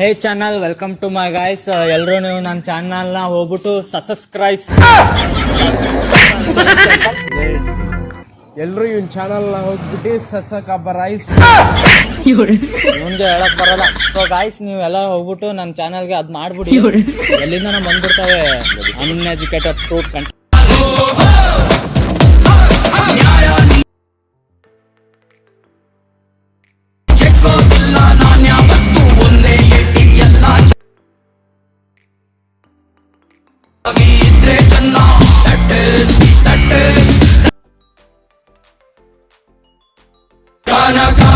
Hey channel welcome to my guys ಎಲ್ಲರೂ ನೀವು ನನ್ನ ಚಾನಲ್ನ ಹೋಗ್ಬಿಟ್ಟು ಸಬ್ಸ್ಕ್ರೈಬ್ ಎಲ್ರು ಇವ್ನ ಚಾನಲ್ನ ಹೋಗ್ಬಿಟ್ಟು ಹಬ್ಬ ರೈಸ್ ಮುಂದೆ ಹೇಳಕ್ ಬರಲ್ಲ. ಸೊ ಗಾಯ್ಸ್ ಎಲ್ಲ ಹೋಗ್ಬಿಟ್ಟು ನನ್ನ ಚಾನಲ್ಗೆ ಅದ್ ಮಾಡ್ಬಿಡಿ. ಎಲ್ಲಿಂದ ಬಂದ್ಬಿಡ್ತಾವೆ? ಅನ್ಎಜುಕೇಟೆಡ್ ಫ್ರೂಟ್ ಕಂಟ್ i'm not going